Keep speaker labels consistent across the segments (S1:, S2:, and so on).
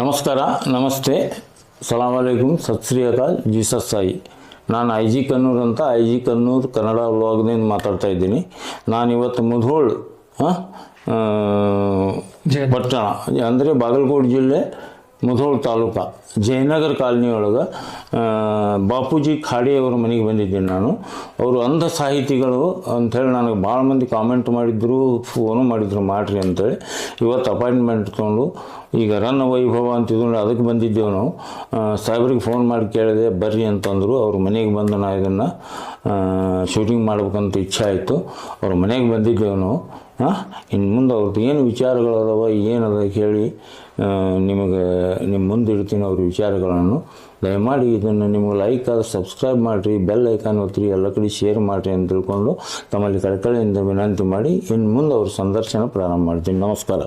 S1: ನಮಸ್ಕಾರ ನಮಸ್ತೆ. ಸಲಾಮ್ ಅಲೈಕುಮ್ ಸತ್ ಶ್ರೀ ಅಕಾಲ್ ಜೀಸಸ್ ಸಾಯಿ. ನಾನು ಐ ಜಿ ಕನ್ನೂರ್ ಅಂತ ಐ ಜಿ ಕನ್ನೂರ್ ಕನ್ನಡ ವ್ಲಾಗ್ನಿಂದ ಮಾತಾಡ್ತಾ ಇದ್ದೀನಿ. ನಾನು ಇವತ್ತು ಮುಧೋಳ್ ಪಟ್ಟಣ ಅಂದರೆ ಬಾಗಲಕೋಟೆ ಜಿಲ್ಲೆ ಮುಧೋಳ್ ತಾಲೂಕ ಜಯನಗರ ಕಾಲನಿ ಒಳಗೆ ಬಾಪೂಜಿ ಖಾಡಿ ಅವರ ಮನೆಗೆ ಬಂದಿದ್ದೀನಿ ನಾನು. ಅವರು ಅಂಧ ಸಾಹಿತಿಗಳು ಅಂಥೇಳಿ ನನಗೆ ಭಾಳ ಮಂದಿ ಕಾಮೆಂಟ್ ಮಾಡಿದ್ರು, ಫೋನು ಮಾಡಿದ್ರು ಮಾಡಿರಿ ಅಂತೇಳಿ ಇವತ್ತು ಅಪಾಯಿಂಟ್ಮೆಂಟ್ ತೊಗೊಂಡು ಈಗ ರನ್ನ ವೈಭವ ಅಂತಿದ್ರು ಅದಕ್ಕೆ ಬಂದಿದ್ದೆವು ನಾವು. ಸಾಹೇಬ್ರಿಗೆ ಫೋನ್ ಮಾಡಿ ಕೇಳಿದೆ, ಬರ್ರಿ ಅಂತಂದರು. ಅವ್ರ ಮನೆಗೆ ಬಂದು ನಾ ಇದನ್ನು ಶೂಟಿಂಗ್ ಮಾಡ್ಬೇಕಂತ ಇಚ್ಛೆ ಆಯಿತು. ಅವ್ರ ಮನೆಗೆ ಬಂದಿದ್ದೆವು ನಾವು. ಹಾಂ ಇನ್ನು ಮುಂದೆ ಅವ್ರದ್ದು ಏನು ವಿಚಾರಗಳದಾವ, ಏನದ ಕೇಳಿ ನಿಮಗೆ, ನಿಮ್ಮ ಮುಂದೆ ಇಡ್ತೀನಿ ಅವ್ರ ವಿಚಾರಗಳನ್ನು ದಯಮಾಡಿ ಇದನ್ನು ನಿಮಗೆ ಲೈಕ್ ಆದ್ರೆ ಸಬ್ಸ್ಕ್ರೈಬ್ ಮಾಡಿರಿ ಬೆಲ್ ಐಕಾನ್ ಒತ್ತಿರಿ, ಎಲ್ಲ ಕಡೆ ಶೇರ್ ಮಾಡಿರಿ ಅಂತ ತಿಳ್ಕೊಂಡು ತಮ್ಮಲ್ಲಿ ಕಳಕಳಿಯಿಂದ ವಿನಂತಿ ಮಾಡಿ ಇನ್ನು ಮುಂದೆ ಅವ್ರ ಸಂದರ್ಶನ ಪ್ರಾರಂಭ ಮಾಡ್ತೀನಿ. ನಮಸ್ಕಾರ.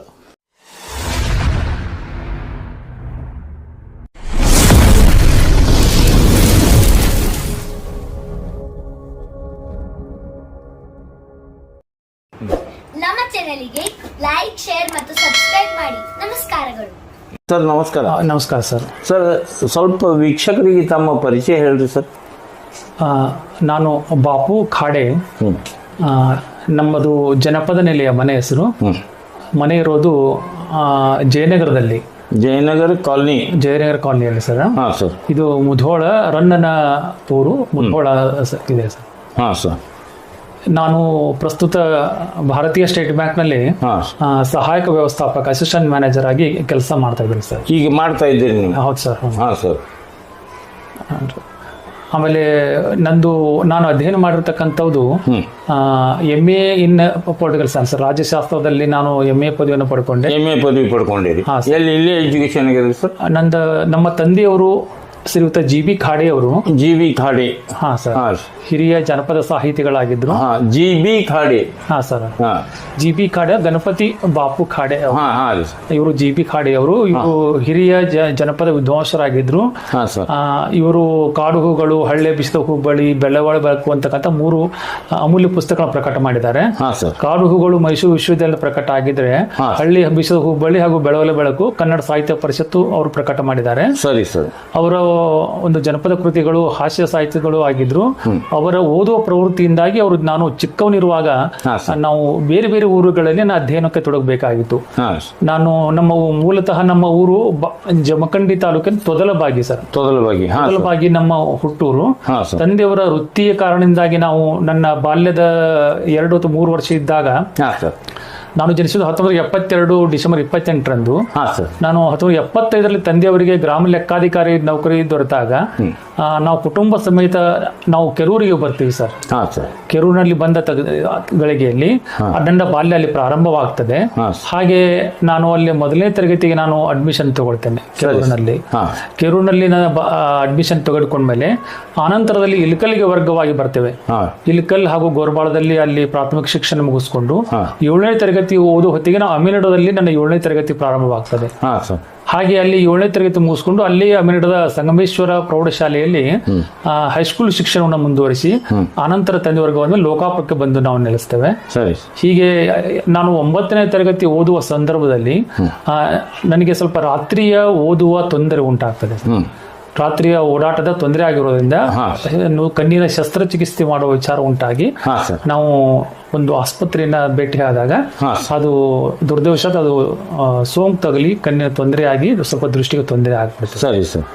S1: ಸರ್ ನಮಸ್ಕಾರ.
S2: ನಮಸ್ಕಾರ ಸರ್.
S1: ಸರ್ ಸ್ವಲ್ಪ ವೀಕ್ಷಕರಿಗೆ ತಮ್ಮ ಪರಿಚಯ ಹೇಳ್ರಿ ಸರ್.
S2: ನಾನು ಬಾಪು ಖಾಡೆ. ನಮ್ಮದು ಜನಪದ ನೆಲೆಯ ಮನೆ ಹೆಸರು. ಮನೆ ಇರೋದು ಜಯನಗರದಲ್ಲಿ.
S1: ಜಯನಗರ ಕಾಲನಿ.
S2: ಜಯನಗರ ಕಾಲನಿಯಲ್ಲಿ ಸರ್.
S1: ಹಾಂ ಸರ್.
S2: ಇದು ಮುಧೋಳ ರನ್ನನ ಊರು ಮುಧೋಳ ಇದೆ ಸರ್.
S1: ಹಾಂ ಸರ್.
S2: ನಾನು ಪ್ರಸ್ತುತ ಭಾರತೀಯ ಸ್ಟೇಟ್ ಬ್ಯಾಂಕ್ನಲ್ಲಿ ಸಹಾಯಕ ವ್ಯವಸ್ಥಾಪಕ ಅಸಿಸ್ಟೆಂಟ್ ಮ್ಯಾನೇಜರ್ ಆಗಿ ಕೆಲಸ ಮಾಡ್ತಾ ಇದ್ದೀನಿ ಸರ್.
S1: ಈಗ ಮಾಡ್ತಾ ಇದ್ದೀನಿ
S2: ಹೌದು ಸರ್.
S1: ಹಾಂ ಸರ್.
S2: ಆಮೇಲೆ ನಂದು ನಾನು ಅಧ್ಯಯನ ಮಾಡಿರ್ತಕ್ಕಂಥದ್ದು
S1: M
S2: M A in political science ರಾಜ್ಯಶಾಸ್ತ್ರದಲ್ಲಿ ನಾನು ಎಂ ಎ ಪದವಿಯನ್ನು ಪಡ್ಕೊಂಡೆ.
S1: ಎಂ ಎ ಪದವಿ
S2: ಪಡ್ಕೊಂಡಿದ್ದೀನಿ
S1: ಎಲ್ಲಿ ಇಲ್ಲಿ ಎಜುಕೇಶನ್ ಸರ್?
S2: ನಂದ ನಮ್ಮ ತಂದೆಯವರು ಶ್ರೀಯುತ ಜಿ ಬಿ ಖಾಡೆ ಅವರು.
S1: G B Khade.
S2: ಹಾ ಸರ್.
S1: ಹಾಂ
S2: ಹಿರಿಯ ಜನಪದ ಸಾಹಿತಿಗಳಾಗಿದ್ರು.
S1: ಹಾಂ ಜಿ ಬಿ ಖಾಡೆ.
S2: ಹಾ ಸರ್.
S1: ಹಾಂ.
S2: ಜಿ ಬಿ ಖಾಡೆ ಗಣಪತಿ ಬಾಪು ಖಾಡೆ ಅವರು.
S1: ಹಾಂ ಹಾಂ ರೀ
S2: ಇವರು ಜಿ ಬಿ ಖಾಡೆ ಅವರು. ಇವರು ಹಿರಿಯ ಜ- ಜನಪದ ವಿದ್ವಾಂಸರಾಗಿದ್ರು.
S1: ಹಾಂ ಸರ್.
S2: ಆ, ಇವರು ಕಾಡು ಹೂಗಳು ಹಳ್ಳೆ ಬಿಸಿದ ಹುಬ್ಬಳ್ಳಿ ಬೆಳ್ಳವಾಳ ಬೆಳಕು ಅಂತಕ್ಕಂಥ ಮೂರು ಅಮೂಲ್ಯ ಪುಸ್ತಕಗಳನ್ನು ಪ್ರಕಟ ಮಾಡಿದ್ದಾರೆ.
S1: ಹಾಂ ಸರ್.
S2: ಕಾಡು ಹೂಗಳು ಮೈಸೂರು ವಿಶ್ವವಿದ್ಯಾಲಯ ಪ್ರಕಟ ಆಗಿದ್ರೆ
S1: ಹಾ.
S2: ಹಳ್ಳಿ ಬಿಸಿದ ಹುಬ್ಬಳ್ಳಿ ಹಾಗೂ ಬೆಳವಲೆ ಬೆಳಕು ಕನ್ನಡ ಸಾಹಿತ್ಯ ಪರಿಷತ್ತು ಅವರು ಪ್ರಕಟ ಮಾಡಿದ್ದಾರೆ.
S1: ಸರಿ ಸರ್.
S2: ಅವರ ಒಂದು ಜನಪದ ಕೃತಿಗಳು ಹಾಸ್ಯ ಸಾಹಿತ್ಯಗಳು ಆಗಿದ್ರು ಅವರ ಓದುವ ಪ್ರವೃತ್ತಿಯಿಂದಾಗಿ ಅವರು ನಾನು ಚಿಕ್ಕವನಿರುವಾಗ ನಾವು ಬೇರೆ ಬೇರೆ ಊರುಗಳಲ್ಲಿ ನಾನು ಅಧ್ಯಯನಕ್ಕೆ ತೊಡಗಬೇಕಾಗಿತ್ತು. ನಾನು ನಮ್ಮ ಮೂಲತಃ ನಮ್ಮ ಊರು ಜಮಖಂಡಿ ತಾಲೂಕಿನ ತೊದಲಬಾಗಿ ಸರ್.
S1: ತೊದಲಬಾಗಿ
S2: ತೊದಲಬಾಗಿ ನಮ್ಮ ಹುಟ್ಟೂರು. ತಂದೆಯವರ ವೃತ್ತಿಯ ಕಾರಣದಿಂದಾಗಿ ನಾವು ನನ್ನ ಬಾಲ್ಯದ ಎರಡು ಅಥವಾ ಮೂರು ವರ್ಷ ಇದ್ದಾಗ ನಾನು ಜನಿಸಿದ್ದು ಹತ್ತೊಂಬತ್ತು ಎಪ್ಪತ್ತೆರಡು ಡಿಸೆಂಬರ್ ಇಪ್ಪತ್ತೆಂಟರಂದು. ನಾನು ಹತ್ತೊಂಬತ್ತು ಎಪ್ಪತ್ತೈದರಲ್ಲಿ ತಂದೆಯವರಿಗೆ ಗ್ರಾಮ ಲೆಕ್ಕಾಧಿಕಾರಿ ನೌಕರಿ ದೊರೆತಾಗ ನಾವು ಕುಟುಂಬ ಸಮೇತ ನಾವು ಕೆರೂರಿಗೆ ಬರ್ತೀವಿ ಸರ್. ಕೆರೂರಿನಲ್ಲಿ ಬಂದ ಗಳಿಗೆಯಲ್ಲಿ ಅದಂಡ ಬಾಲ್ಯ ಅಲ್ಲಿ ಪ್ರಾರಂಭವಾಗ್ತದೆ ಹಾಗೆ ನಾನು ಅಲ್ಲಿ ಮೊದಲನೇ ತರಗತಿಗೆ ನಾನು ಅಡ್ಮಿಷನ್ ತಗೊಳ್ತೇನೆ ಕೆರೂರಿನಲ್ಲಿ. ಕೆರೂರಿನಲ್ಲಿ ನಾನು ಅಡ್ಮಿಷನ್ ತೆಗೆದುಕೊಂಡ್ಮೇಲೆ ಆನಂತರದಲ್ಲಿ ಇಲ್ಕಲ್ಗೆ ವರ್ಗವಾಗಿ ಬರ್ತೇವೆ. ಇಲ್ಕಲ್ ಹಾಗೂ ಗೋರ್ಬಾಳದಲ್ಲಿ ಅಲ್ಲಿ ಪ್ರಾಥಮಿಕ ಶಿಕ್ಷಣ ಮುಗಿಸ್ಕೊಂಡು. ಏಳನೇ ತರಗತಿ ಓದೋ ಹೊತ್ತಿಗೆ ನಾವು ಅಮಿನಡದಲ್ಲಿ ನನ್ನ ಏಳನೇ ತರಗತಿ ಪ್ರಾರಂಭವಾಗ್ತದೆ. ಹಾಗೆ ಅಲ್ಲಿ ಏಳನೇ ತರಗತಿ ಮುಗಿಸ್ಕೊಂಡು ಅಲ್ಲಿ ಅಮಿನಡದ ಸಂಗಮೇಶ್ವರ ಪ್ರೌಢಶಾಲೆಯಲ್ಲಿ ಹೈಸ್ಕೂಲ್ ಶಿಕ್ಷಣವನ್ನು ಮುಂದುವರಿಸಿ ಆನಂತರ ತಂದೆ ವರ್ಗವನ್ನು ಲೋಕಾಪಕ್ಕೆ ಬಂದು ನಾವು ನೆಲೆಸ್ತೇವೆ.
S1: ಸರಿ.
S2: ಹೀಗೆ ನಾನು ಒಂಬತ್ತನೇ ತರಗತಿ ಓದುವ ಸಂದರ್ಭದಲ್ಲಿ ನನಗೆ ಸ್ವಲ್ಪ ರಾತ್ರಿಯ ಓದುವ ತೊಂದರೆ ಉಂಟಾಗ್ತದೆ. ರಾತ್ರಿಯ ಓಡಾಟದ ತೊಂದರೆ ಆಗಿರೋದ್ರಿಂದ ಕಣ್ಣಿನ ಶಸ್ತ್ರಚಿಕಿತ್ಸೆ ಮಾಡುವ ವಿಚಾರ ಉಂಟಾಗಿ ನಾವು ಒಂದು ಆಸ್ಪತ್ರೆಯನ್ನ ಭೇಟಿ ಆದಾಗ ಅದು ದುರ್ದೈವಶಾತ್ ಅದು ಸೋಂಕು ತಗಲಿ ಕಣ್ಣಿನ ತೊಂದರೆ ಆಗಿ ಸ್ವಲ್ಪ ದೃಷ್ಟಿಗೆ ತೊಂದರೆ ಆಗ್ಬಿಡ್ತದೆ.
S1: ಸರಿ ಸರ್.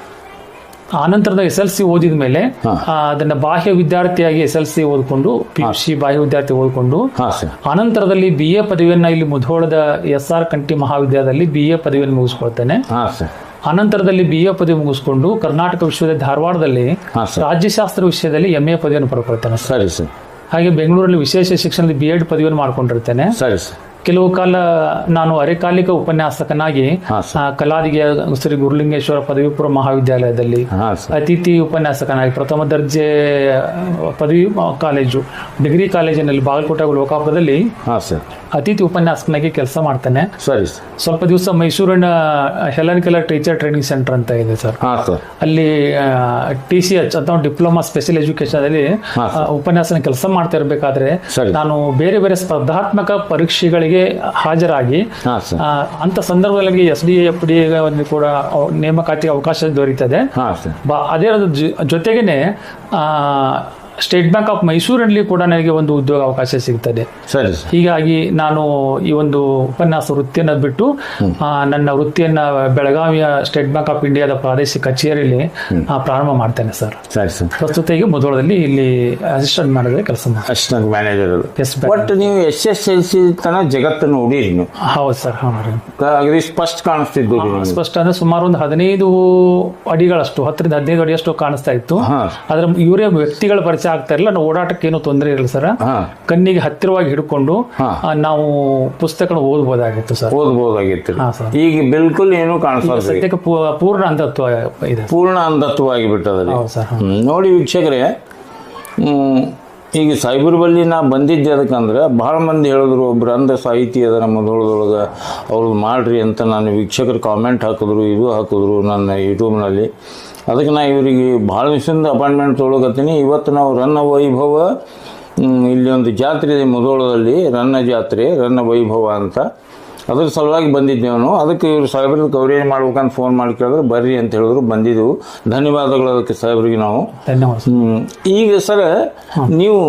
S2: ಆನಂತರದ ಎಸ್ ಎಲ್ ಸಿ ಓದಿದ ಮೇಲೆ ಅದನ್ನ ಬಾಹ್ಯ ವಿದ್ಯಾರ್ಥಿಯಾಗಿ ಎಸ್ ಎಲ್ ಸಿ ಓದ್ಕೊಂಡು ಪಿ ಯು ಸಿ ಬಾಹ್ಯ ವಿದ್ಯಾರ್ಥಿ ಓದ್ಕೊಂಡು ಆನಂತರದಲ್ಲಿ ಬಿ ಎ ಪದವಿಯನ್ನ ಇಲ್ಲಿ ಮುಧೋಳದ ಎಸ್ ಆರ್ ಕಂಟಿ ಮಹಾವಿದ್ಯಾಲಯದಲ್ಲಿ ಬಿ ಎ ಪದವಿಯನ್ನು ಮುಗಿಸ್ಕೊಳ್ತೇನೆ.
S1: ಹಾಂ ಸರ್.
S2: ಅನಂತರದಲ್ಲಿ ಬಿ ಎ ಪದವಿ ಮುಗಿಸ್ಕೊಂಡು ಕರ್ನಾಟಕ ವಿಶ್ವವಿದ್ಯಾಲಯ ಧಾರವಾಡದಲ್ಲಿ ರಾಜ್ಯಶಾಸ್ತ್ರ ವಿಷಯದಲ್ಲಿ ಎಂ ಎ ಪದವಿಯನ್ನು ಪಡ್ಕೊಳ್ತೇನೆ
S1: ಸರಿ. ಸರ್
S2: ಹಾಗೆ ಬೆಂಗಳೂರಲ್ಲಿ ವಿಶೇಷ ಶಿಕ್ಷಣದಲ್ಲಿ ಬಿ ಎಡ್ ಪದವಿಯನ್ನು ಮಾಡ್ಕೊಂಡಿರ್ತೇನೆ.
S1: ಸರಿ ಸರ್.
S2: ಕೆಲವು ಕಾಲ ನಾನು ಅರೆಕಾಲಿಕ ಉಪನ್ಯಾಸಕನಾಗಿ ಕಲಾದಿಗೆ ಶ್ರೀ ಗುರುಲಿಂಗೇಶ್ವರ ಪದವಿ ಪೂರ್ವ ಮಹಾವಿದ್ಯಾಲಯದಲ್ಲಿ ಅತಿಥಿ ಉಪನ್ಯಾಸಕನಾಗಿ ಪ್ರಥಮ ದರ್ಜೆ ಪದವಿ ಕಾಲೇಜು ಡಿಗ್ರಿ ಕಾಲೇಜಿನಲ್ಲಿ ಬಾಗಲಕೋಟೆ ಲೋಕಾಪುರದಲ್ಲಿ ಅತಿಥಿ ಉಪನ್ಯಾಸಕನಾಗಿ ಕೆಲಸ ಮಾಡ್ತೇನೆ.
S1: ಸರಿ
S2: ಸ್ವಲ್ಪ ದಿವಸ ಮೈಸೂರಿನ Helen Keller teacher training centre ಅಂತ ಇದೆ ಸರ್. ಅಲ್ಲಿ ಟಿ ಸಿ ಎಚ್ ಅಥವಾ ಡಿಪ್ಲೊಮಾ ಸ್ಪೆಷಲ್ ಎಜುಕೇಶನ್ ಅಲ್ಲಿ ಉಪನ್ಯಾಸನ ಕೆಲಸ ಮಾಡ್ತಾ ಇರಬೇಕಾದ್ರೆ ನಾನು ಬೇರೆ ಬೇರೆ ಸ್ಪರ್ಧಾತ್ಮಕ ಪರೀಕ್ಷೆಗಳಿಗೆ ಹಾಜರಾಗಿ ಅಂತ ಸಂದರ್ಭದಲ್ಲಿ ಎಸ್ ಡಿ ಎಫ್ ಡಿ ಕೂಡ ನೇಮಕಾತಿ ಅವಕಾಶ ದೊರೀತದೆ. ಅದೇ ಜೊತೆಗೇನೆ ಆ, ಸ್ಟೇಟ್ ಬ್ಯಾಂಕ್ ಆಫ್ ಮೈಸೂರಲ್ಲಿ ಕೂಡ ನನಗೆ ಒಂದು ಉದ್ಯೋಗ ಅವಕಾಶ ಸಿಗ್ತದೆ.
S1: ಸರಿ ಸರ್.
S2: ಹೀಗಾಗಿ ನಾನು ಈ ಒಂದು ಉಪನ್ಯಾಸ ವೃತ್ತಿಯನ್ನು ಬಿಟ್ಟು ನನ್ನ ವೃತ್ತಿಯನ್ನ ಬೆಳಗಾವಿಯ ಸ್ಟೇಟ್ ಬ್ಯಾಂಕ್ ಆಫ್ ಇಂಡಿಯಾದ ಪ್ರಾದೇಶಿಕ ಕಚೇರಿಯಲ್ಲಿ ಪ್ರಾರಂಭ ಮಾಡ್ತೇನೆ ಸರ್.
S1: ಸರಿ ಸರ್.
S2: ಪ್ರಸ್ತುತ ಈಗ ಮುಧೋಳದಲ್ಲಿ ಇಲ್ಲಿ ಅಸಿಸ್ಟೆಂಟ್ ಮಾಡಿದ್ರೆ ಕೆಲಸ
S1: ಅಸಿಸ್ಟೆಂಟ್ ಮ್ಯಾನೇಜರ್ ಬಟ್ ನೀವು ಎಸ್ ಎಸ್ ಎಲ್ ಸಿ ತನ ಜಗತ್ತನ್ನು ನೋಡಿರಿ ನೀವು.
S2: ಹೌದು ಸರ್. ಹಾಂ
S1: ಸ್ಪಷ್ಟ ಕಾಣಿಸ್ತಿದ್ದು.
S2: ಸ್ಪಷ್ಟ ಅಂದ್ರೆ ಸುಮಾರು ಒಂದು ಹದಿನೈದು ಅಡಿಗಳಷ್ಟು ಹತ್ತರಿಂದ ಹದಿನೈದು ಅಡಿಯಷ್ಟು ಕಾಣಿಸ್ತಾ ಇತ್ತು.
S1: ಅದರ
S2: ಆದ್ರೆ ಇವರೇ ವ್ಯಕ್ತಿಗಳ ಪರಿಚಯ ಆಗ್ತಾ ಇರಲಿಲ್ಲ. ನಾವು ಓಡಾಟಕ್ಕೆ ಏನು ತೊಂದರೆ ಇರಲಿಲ್ಲ ಸರ್. ಕಣ್ಣಿಗೆ ಹತ್ತಿರವಾಗಿ ಹಿಡ್ಕೊಂಡು ನಾವು ಪುಸ್ತಕ ಓದ್ಬೋದಾಗಿತ್ತು ಸರ್.
S1: ಓದ್ಬೋದಾಗಿತ್ತು.
S2: ಹಾ,
S1: ಈಗ ಬಿಲ್ಕುಲ್ ಏನು ಕಾಣಿಸ್ತದೆ
S2: ಸದ್ಯಕ್ಕೆ ಪೂರ್ಣ ಅಂಧತ್ವ ಇದೆ.
S1: ಪೂರ್ಣ ಅಂಧತ್ವ ಬಿಟ್ಟದ್ರಿ.
S2: ಹೌದು ಸರ್
S1: ನೋಡಿ ವೀಕ್ಷಕರೇ ಈಗ ಸೈಬರ್ ಬಲ್ಲಿ ನಾ ಬಂದಿದ್ದೆ ಅದಕ್ಕಂದ್ರೆ ಭಾಳ ಮಂದಿ ಹೇಳಿದ್ರು ಒಬ್ರು ಅಂದ ಸಾಹಿತಿ ಅದ ನಮ್ಮ ಅವ್ರು ಅವ್ರದ್ದು ಮಾಡ್ರಿ ಅಂತ ನಾನು ವೀಕ್ಷಕರು ಕಾಮೆಂಟ್ ಹಾಕಿದ್ರು ಇದು ಹಾಕಿದ್ರು ನನ್ನ ಯೂಟ್ಯೂಬ್ನಲ್ಲಿ ಅದಕ್ಕೆ ನಾ ಇವರಿಗೆ ಭಾಳ ದಿವಸದಿಂದ ಅಪಾಯಿಂಟ್ಮೆಂಟ್ ತೊಗೊಳಕತ್ತೀನಿ. ಇವತ್ತು ನಾವು ರನ್ನ ವೈಭವ ಇಲ್ಲಿ ಒಂದು ಜಾತ್ರೆ ಇದೆ ರನ್ನ ಜಾತ್ರೆ, ರನ್ನ ವೈಭವ ಅಂತ. ಅದ್ರ ಸಲುವಾಗಿ ನಾನು ಅದಕ್ಕೆ ಇವರು ಸಾಹೇಬ್ರಿಗೆ ಕವರೇಜ್ ಮಾಡ್ಬೇಕಂತ ಫೋನ್ ಮಾಡಿ ಕೇಳಿದ್ರು ಬರ್ರಿ ಅಂತ ಹೇಳಿದ್ರು ಬಂದಿದ್ದೆವು ಧನ್ಯವಾದಗಳು ಅದಕ್ಕೆ ಸಾಹೇಬ್ರಿಗೆ ನಾವು.
S2: ಧನ್ಯವಾದ.
S1: ಈಗ ಸರ್ ನೀವು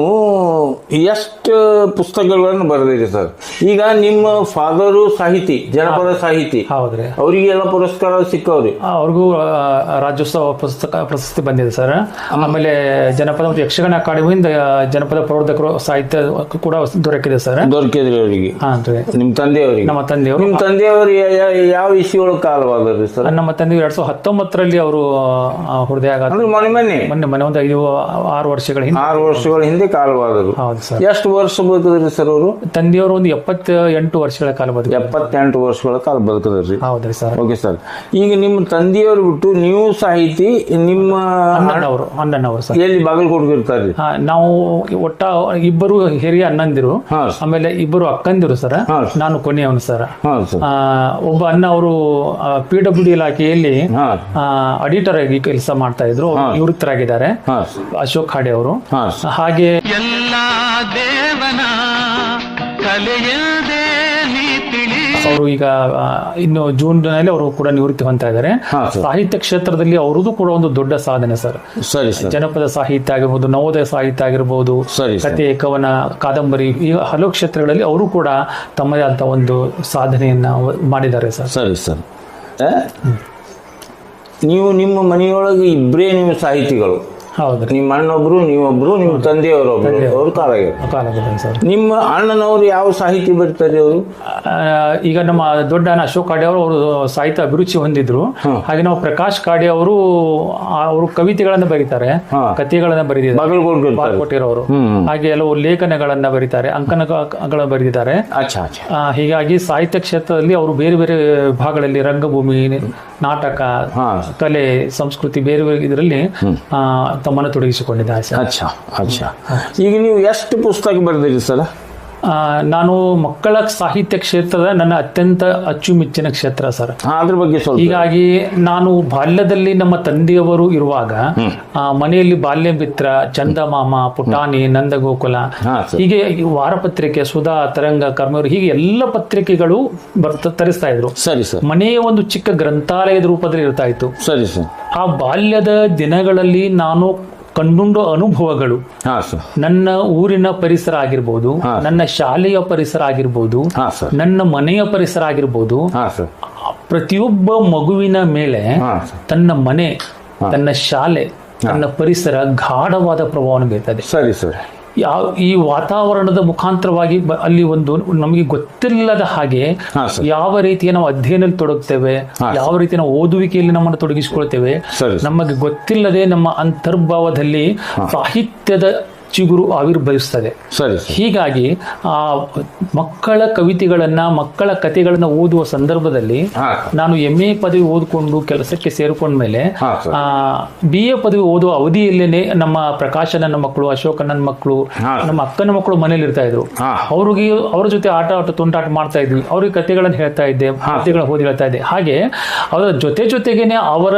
S1: ಎಷ್ಟು ಪುಸ್ತಕಗಳನ್ನು ಬರೆದಿರಿ ಸರ್? ಈಗ ನಿಮ್ಮ ಫಾದರು ಸಾಹಿತಿ ಜನಪದ ಸಾಹಿತಿ
S2: ಹೌದ್ರಿ
S1: ಅವರಿಗೆ ಎಲ್ಲ ಪುರಸ್ಕಾರ ಸಿಕ್ಕವ್ರಿ?
S2: ಅವ್ರಿಗೂ ರಾಜ್ಯೋತ್ಸವ ಪುಸ್ತಕ ಪ್ರಶಸ್ತಿ ಬಂದಿದೆ ಸರ್. ಆಮೇಲೆ ಜನಪದ ಮತ್ತು ಯಕ್ಷಗಾನ ಅಕಾಡೆಮಿಯಿಂದ ಜನಪದ ಪ್ರವರ್ಧಕರು ಸಾಹಿತ್ಯ ಕೂಡ ದೊರಕಿದೆ ಸರ್.
S1: ದೊರಕಿದ್ರಿ ಅವರಿಗೆ. ನಿಮ್ಮ ತಂದೆಯವರಿಗೆ.
S2: ನಮ್ಮ ತಂದೆಯವರು?
S1: ನಿಮ್ಮ ತಂದೆಯವರು ಯಾವ ಇಶ್ಯೂಗಳು ಕಾಲವಾದ್ರಿ ಸರ್?
S2: ನಮ್ಮ ತಂದೆ ಎರಡ್ ಸಾವಿರದ ಹತ್ತೊಂಬತ್ತರಲ್ಲಿ ಅವರು
S1: ಹೃದಯ ಮೊನ್ನೆ ಮೊನ್ನೆ?
S2: ಮೊನ್ನೆ ಮೊನ್ನೆ ಒಂದು ಐದು ಆರು ವರ್ಷಗಳ ಹಿಂದೆ.
S1: ಆರು ವರ್ಷಗಳ ಹಿಂದೆ ಕಾಲವಾದರು
S2: ಹೌದು ಸರ್.
S1: ಎಷ್ಟು ವರ್ಷ ಬದುಕಿದ್ರಿ ಸರ್ ಅವರು?
S2: ತಂದೆಯವರು ಒಂದು ಎಪ್ಪತ್ತ ಎಂಟು ವರ್ಷಗಳ ಕಾಲ ಬದುಕು
S1: ಎಪ್ಪತ್ತೆಂಟು ವರ್ಷಗಳ ಕಾಲ ಬದುಕಿದ್ರಿ.
S2: ಹೌದ್ರಿ ಸರ್.
S1: Okay sir. ಈಗ ನಿಮ್ಮ ತಂದೆಯವರು ಬಿಟ್ಟು ನೀವು ಸಾಹಿತಿ ನಿಮ್ಮ
S2: ಅಣ್ಣನವರು ಅಣ್ಣನವರು ಸರ್.
S1: ಎಲ್ಲಿ ಬಾಗಲಕೋಟೆ ಇರ್ತಾರೆ
S2: ನಾವು ಒಟ್ಟ ಇಬ್ಬರು ಹಿರಿಯ ಅಣ್ಣಂದಿರು. ಆಮೇಲೆ ಇಬ್ಬರು ಅಕ್ಕಂದಿರು ಸರ್. ನಾನು ಕೊನೆಯವನು ಸರ್.
S1: ಸರ್.
S2: ಒಬ್ಬ ಅಣ್ಣ ಅವರು ಪಿ ಡಬ್ಲ್ಯೂ ಡಿ ಇಲಾಖೆಯಲ್ಲಿ ಅಡಿಟರ್ ಆಗಿ ಕೆಲಸ ಮಾಡ್ತಾ ಇದ್ರು. ನಿವೃತ್ತರಾಗಿದ್ದಾರೆ. ಅಶೋಕ್ ಖಾಡೆ ಅವರು.
S1: ಹಾ.
S2: ಹಾಗೆ
S3: ಎಲ್ಲ ದೇವನ ಕಲೆಯದೇ
S2: ಅವರು ಈಗ ಇನ್ನು ಜೂನ್ನಲ್ಲಿ ಅವರು ಕೂಡ ನಿವೃತ್ತಿ ಹೊಂದ್ತಾ ಇದ್ದಾರೆ. ಸಾಹಿತ್ಯ ಕ್ಷೇತ್ರದಲ್ಲಿ ಅವರದು ಕೂಡ ಒಂದು ದೊಡ್ಡ ಸಾಧನೆ ಸರ್.
S1: ಸರಿ ಸರ್.
S2: ಜನಪದ ಸಾಹಿತ್ಯ ಆಗಿರ್ಬೋದು ನವೋದಯ ಸಾಹಿತ್ಯ ಆಗಿರ್ಬೋದು ಕತೆ ಕವನ ಕಾದಂಬರಿ ಈ ಹಲವು ಕ್ಷೇತ್ರಗಳಲ್ಲಿ ಅವರು ಕೂಡ ತಮ್ಮದೇ ಆದ ಒಂದು ಸಾಧನೆಯನ್ನ ಮಾಡಿದ್ದಾರೆ ಸರ್.
S1: ಸರಿ ಸರ್. ನೀವು ನಿಮ್ಮ ಮನೆಯೊಳಗೆ ಇಬ್ಬರೇ ನೀವು ಸಾಹಿತಿಗಳು.
S2: ಹೌದ್ರಿ.
S1: ನಿಮ್ಮ ಅಣ್ಣೊಬ್ರು ನೀವೊಬ್ರು ನಿಮ್ಮ ತಂದೆಯವರೊಬ್ರು ಅವರು
S2: ಸರ್.
S1: ನಿಮ್ಮ ಅಣ್ಣನವರು ಯಾವ ಸಾಹಿತಿ ಬರ್ತಾರೆ ಅವರು?
S2: ಈಗ ನಮ್ಮ ದೊಡ್ಡ ಅಣ್ಣ ಅಶೋಕ್ ಕಾಡೆ ಅವರು ಅವರು ಸಾಹಿತ್ಯ ಅಭಿರುಚಿ ಹೊಂದಿದ್ರು. ಹಾಗೆ ನಾವು ಪ್ರಕಾಶ್ ಕಾಡೆ ಅವರು ಅವರು ಕವಿತೆಗಳನ್ನ ಬರೀತಾರೆ. ಕಥೆಗಳನ್ನ ಬರೆದಿದ್ದಾರೆ.
S1: ಕೊಟ್ಟಿರೋರು
S2: ಹಾಗೆ ಕೆಲವು ಲೇಖನಗಳನ್ನ ಬರೀತಾರೆ ಅಂಕನಗಳನ್ನು ಬರೆದಿದ್ದಾರೆ. ಹೀಗಾಗಿ ಸಾಹಿತ್ಯ ಕ್ಷೇತ್ರದಲ್ಲಿ ಅವರು ಬೇರೆ ಬೇರೆ ವಿಭಾಗಗಳಲ್ಲಿ ರಂಗಭೂಮಿ ನಾಟಕ ಕಲೆ ಸಂಸ್ಕೃತಿ ಬೇರೆ ಬೇರೆ ಇದರಲ್ಲಿ ತಮ್ಮನ್ನು ತೊಡಗಿಸಿಕೊಂಡಿದ್ದಾರೆ ಸರ್.
S1: ಅಚ್ಚಾ ಅಚ್ಚಾ. ಈಗ ನೀವು ಎಷ್ಟು ಪುಸ್ತಕ ಬರೆದಿರಿ ಸರ್?
S2: ನಾನು ಮಕ್ಕಳ ಸಾಹಿತ್ಯ ಕ್ಷೇತ್ರದ ನನ್ನ ಅತ್ಯಂತ ಅಚ್ಚುಮೆಚ್ಚಿನ ಕ್ಷೇತ್ರ ಸರ್.
S1: ಅದ್ರ ಬಗ್ಗೆ
S2: ಹೀಗಾಗಿ ನಾನು ಬಾಲ್ಯದಲ್ಲಿ ನಮ್ಮ ತಂದೆಯವರು ಇರುವಾಗ ಆ, ಮನೆಯಲ್ಲಿ ಬಾಲ್ಯ ಮಿತ್ರ ಚಂದಮಾಮ ಪುಟಾಣಿ ನಂದಗೋಕುಲ ಹೀಗೆ ವಾರಪತ್ರಿಕೆ ಸುಧಾ ತರಂಗ ಕರ್ಮವರು ಹೀಗೆ ಎಲ್ಲ ಪತ್ರಿಕೆಗಳು ಬರ್ತ ತರಿಸ್ತಾ ಇದ್ರು.
S1: ಸರಿ ಸರ್.
S2: ಮನೆಯ ಒಂದು ಚಿಕ್ಕ ಗ್ರಂಥಾಲಯದ ರೂಪದಲ್ಲಿ ಇರ್ತಾ ಇತ್ತು.
S1: ಸರಿ ಸರ್.
S2: ಆ ಬಾಲ್ಯದ ದಿನಗಳಲ್ಲಿ ನಾನು ಕಂಡುಂಡ ಅನುಭವಗಳು. ನನ್ನ ಊರಿನ ಪರಿಸರ ಆಗಿರ್ಬೋದು ನನ್ನ ಶಾಲೆಯ ಪರಿಸರ ಆಗಿರ್ಬೋದು ನನ್ನ ಮನೆಯ ಪರಿಸರ ಆಗಿರ್ಬೋದು ಪ್ರತಿಯೊಬ್ಬ ಮಗುವಿನ ಮೇಲೆ ತನ್ನ ಮನೆ ತನ್ನ ಶಾಲೆ ತನ್ನ ಪರಿಸರ ಗಾಢವಾದ ಪ್ರಭಾವವನ್ನು ಬೀರ್ತದೆ.
S1: ಸರಿ ಸರ್.
S2: ಯಾವ ಈ ವಾತಾವರಣದ ಮುಖಾಂತರವಾಗಿ ಅಲ್ಲಿ ಒಂದು ನಮಗೆ ಗೊತ್ತಿಲ್ಲದ ಹಾಗೆ ಯಾವ ರೀತಿಯ ನಾವು ಅಧ್ಯಯನದಲ್ಲಿ ತೊಡಗ್ತೇವೆ
S1: ಹಾ.
S2: ಯಾವ ರೀತಿಯ ನಾವು ಓದುವಿಕೆಯಲ್ಲಿ ನಮ್ಮನ್ನು ತೊಡಗಿಸಿಕೊಳ್ತೇವೆ ನಮಗೆ ಗೊತ್ತಿಲ್ಲದೆ ನಮ್ಮ ಅಂತರ್ಭಾವದಲ್ಲಿ ಸಾಹಿತ್ಯದ ಚಿಗುರು ಆವಿರ್ಭವಿಸ್ತದೆ.
S1: ಸರಿ
S2: ಹೀಗಾಗಿ ಆ ಮಕ್ಕಳ ಕವಿತೆಗಳನ್ನ ಮಕ್ಕಳ ಕಥೆಗಳನ್ನ ಓದುವ ಸಂದರ್ಭದಲ್ಲಿ ನಾನು ಎಂ ಎ ಪದವಿ ಓದ್ಕೊಂಡು ಕೆಲಸಕ್ಕೆ ಸೇರಿಕೊಂಡ
S1: ಮೇಲೆ ಆ
S2: ಬಿ ಎ ಪದವಿ ಓದುವ ಅವಧಿಯಲ್ಲೇನೆ ನಮ್ಮ ಪ್ರಕಾಶನ ಮಕ್ಕಳು ಅಶೋಕಣ್ಣನ ಮಕ್ಕಳು ನಮ್ಮ ಅಕ್ಕನ ಮಕ್ಕಳು ಮನೇಲಿ ಇರ್ತಾ ಇದ್ರು. ಅವ್ರಿಗೆ ಅವ್ರ ಜೊತೆ ಆಟ ಆಟ ತುಂಟಾಟ ಮಾಡ್ತಾ ಇದ್ವಿ. ಅವ್ರಿಗೆ ಕಥೆಗಳನ್ನ ಹೇಳ್ತಾ ಇದ್ದೆ ಕಥೆಗಳ ಓದಿ ಹೇಳ್ತಾ ಇದ್ದೆ. ಹಾಗೆ ಅವರ ಜೊತೆ ಜೊತೆಗೇನೆ ಅವರ